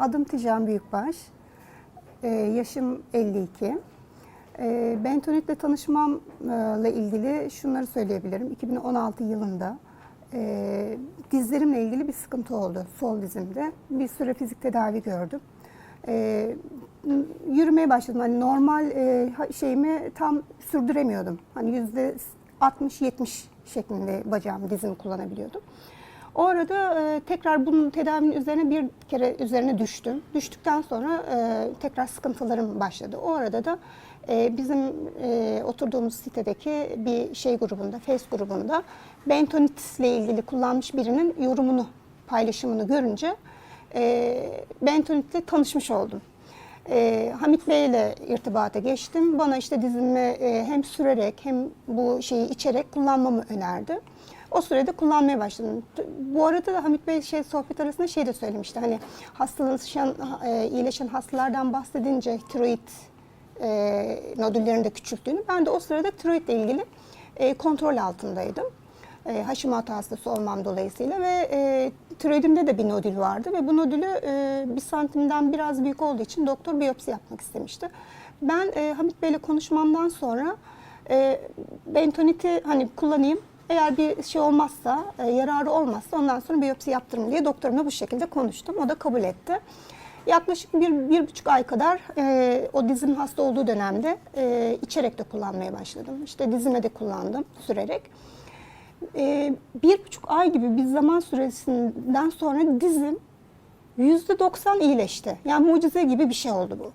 Adım Tijan Büyükbaş. Ee, yaşım 52. Ee, Bentonit'le tanışmamla ilgili şunları söyleyebilirim. 2016 yılında e, dizlerimle ilgili bir sıkıntı oldu sol dizimde. Bir süre fizik tedavi gördüm. Ee, yürümeye başladım. Hani normal e, şeyimi tam sürdüremiyordum. Hani yüzde 60-70 şeklinde bacağım, dizimi kullanabiliyordum. O arada e, tekrar bunun tedavinin üzerine bir kere üzerine düştüm. Düştükten sonra e, tekrar sıkıntılarım başladı. O arada da e, bizim e, oturduğumuz sitedeki bir şey grubunda, Face grubunda bentonit ile ilgili kullanmış birinin yorumunu, paylaşımını görünce e, bentonitle tanışmış oldum. E, Hamit Bey ile irtibata geçtim. Bana işte dizimi e, hem sürerek hem bu şeyi içerek kullanmamı önerdi. O sürede kullanmaya başladım. Bu arada da Hamit Bey şey sohbet arasında şey de söylemişti. Hani hastalaşan, e, iyileşen hastalardan bahsedince tiroid e, nodüllerini de küçülttüğünü. Ben de o sırada tiroidle ilgili e, kontrol altındaydım. E, Hashimoto hastası olmam dolayısıyla ve e, tiroidimde de bir nodül vardı ve bu nodülü e, bir santimden biraz büyük olduğu için doktor biyopsi yapmak istemişti. Ben e, Hamit Bey'le konuşmamdan sonra e, bentoniti hani kullanayım eğer bir şey olmazsa, e, yararı olmazsa ondan sonra biyopsi yaptırırım diye doktorumla bu şekilde konuştum. O da kabul etti. Yaklaşık bir, bir buçuk ay kadar e, o dizim hasta olduğu dönemde e, içerek de kullanmaya başladım. İşte dizime de kullandım sürerek. E, bir buçuk ay gibi bir zaman süresinden sonra dizim yüzde doksan iyileşti. Yani mucize gibi bir şey oldu bu.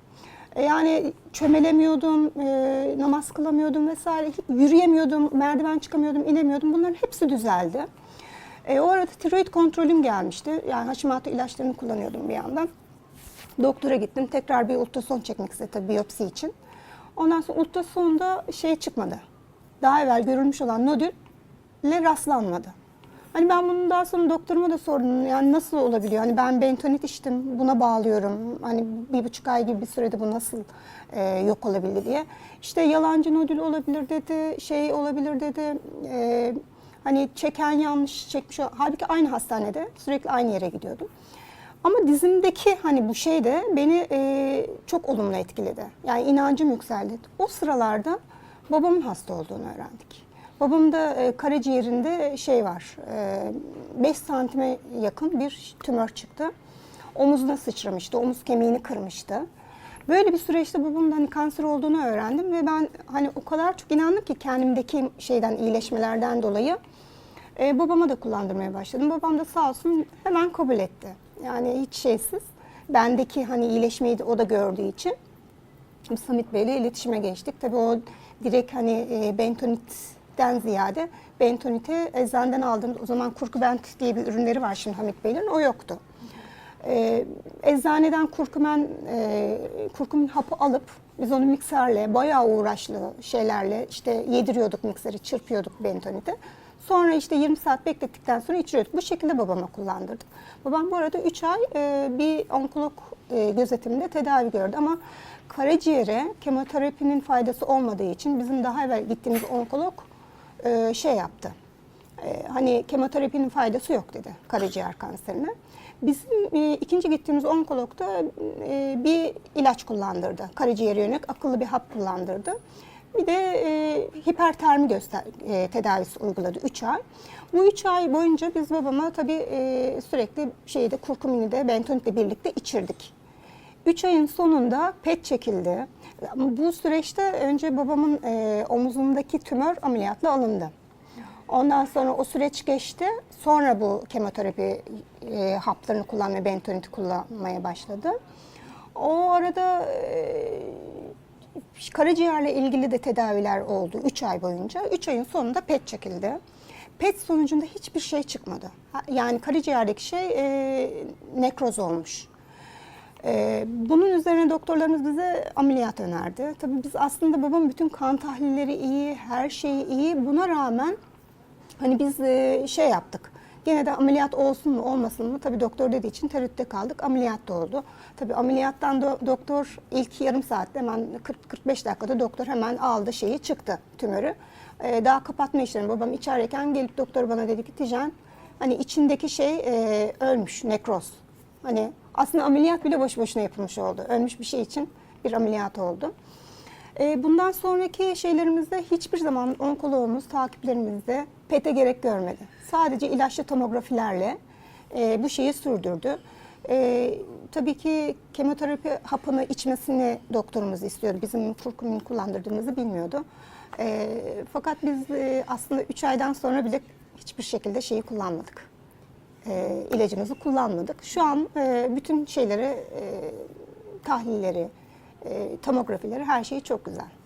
E, Yani çömelemiyordum, e, namaz kılamıyordum vesaire, yürüyemiyordum, merdiven çıkamıyordum, inemiyordum. Bunların hepsi düzeldi. E, o arada tiroid kontrolüm gelmişti. Yani Hashimoto ilaçlarını kullanıyordum bir yandan. Doktora gittim. Tekrar bir ultrason çekmek istedi tabii biyopsi için. Ondan sonra ultrasonda şey çıkmadı. Daha evvel görülmüş olan nodülle rastlanmadı. Hani ben bunu daha sonra doktoruma da sordum. Yani nasıl olabiliyor? Hani ben bentonit içtim, buna bağlıyorum. Hani bir buçuk ay gibi bir sürede bu nasıl e, yok olabildi diye. İşte yalancı nodül olabilir dedi, şey olabilir dedi. E, hani çeken yanlış çekmiş. Halbuki aynı hastanede sürekli aynı yere gidiyordum. Ama dizimdeki hani bu şey de beni e, çok olumlu etkiledi. Yani inancım yükseldi. O sıralarda babamın hasta olduğunu öğrendik. Babamda e, karaciğerinde şey var, 5 santime yakın bir tümör çıktı. Omuzuna sıçramıştı, omuz kemiğini kırmıştı. Böyle bir süreçte babamın hani kanser olduğunu öğrendim ve ben hani o kadar çok inandım ki kendimdeki şeyden iyileşmelerden dolayı e, babama da kullandırmaya başladım. Babam da sağ olsun hemen kabul etti. Yani hiç şeysiz. Bendeki hani iyileşmeyi de o da gördüğü için biz Hamit Bey'le iletişime geçtik. Tabii o direkt hani e, bentonitten ziyade bentonite eczaneden aldığımız o zaman kurkubent diye bir ürünleri var şimdi Hamit Bey'in o yoktu. E, eczaneden kurkumen, e, kurkumin hapı alıp biz onu mikserle, bayağı uğraşlı şeylerle işte yediriyorduk mikseri, çırpıyorduk bentonite. Sonra işte 20 saat beklettikten sonra içiriyorduk. Bu şekilde babama kullandırdık. Babam bu arada 3 ay e, bir onkolog e, gözetiminde tedavi gördü ama karaciğere kemoterapinin faydası olmadığı için bizim daha evvel gittiğimiz onkolog e, şey yaptı. E, hani kemoterapinin faydası yok dedi karaciğer kanserine. Bizim e, ikinci gittiğimiz onkolog da e, bir ilaç kullandırdı. Karaciğere yönelik akıllı bir hap kullandırdı. Bir de e, hipertermi göster e, tedavisi uyguladı 3 ay. Bu 3 ay boyunca biz babama tabii e, sürekli şeyde kurkumini de bentonitle birlikte içirdik. 3 ayın sonunda PET çekildi. Bu süreçte önce babamın e, omuzundaki tümör ameliyatla alındı. Ondan sonra o süreç geçti. Sonra bu kemoterapi e, haplarını kullanmaya, bentoniti kullanmaya başladı. O arada e, karaciğerle ilgili de tedaviler oldu 3 ay boyunca. 3 ayın sonunda PET çekildi. PET sonucunda hiçbir şey çıkmadı. Yani karaciğerdeki şey e, nekroz olmuş. Ee, bunun üzerine doktorlarımız bize ameliyat önerdi. Tabii biz aslında babam bütün kan tahlilleri iyi, her şeyi iyi. Buna rağmen hani biz e, şey yaptık. Gene de ameliyat olsun mu olmasın mı? Tabii doktor dediği için tereddütte kaldık. Ameliyat da oldu. Tabii ameliyattan do- doktor ilk yarım saatte hemen 40-45 dakikada doktor hemen aldı şeyi çıktı tümörü. Ee, daha kapatma işlemi babam içerideyken gelip doktor bana dedi ki Tijen hani içindeki şey e, ölmüş nekroz. Hani Aslında ameliyat bile boş boşuna yapılmış oldu. Ölmüş bir şey için bir ameliyat oldu. E, bundan sonraki şeylerimizde hiçbir zaman onkoloğumuz takiplerimizde PET'e gerek görmedi. Sadece ilaçlı tomografilerle e, bu şeyi sürdürdü. E, tabii ki kemoterapi hapını içmesini doktorumuz istiyordu. Bizim kurkumin kullandırdığımızı bilmiyordu. Fakat biz aslında 3 aydan sonra bile hiçbir şekilde şeyi kullanmadık. E, ilacımızı kullanmadık. Şu an e, bütün şeyleri, e, tahlilleri, e, tomografileri her şey çok güzel.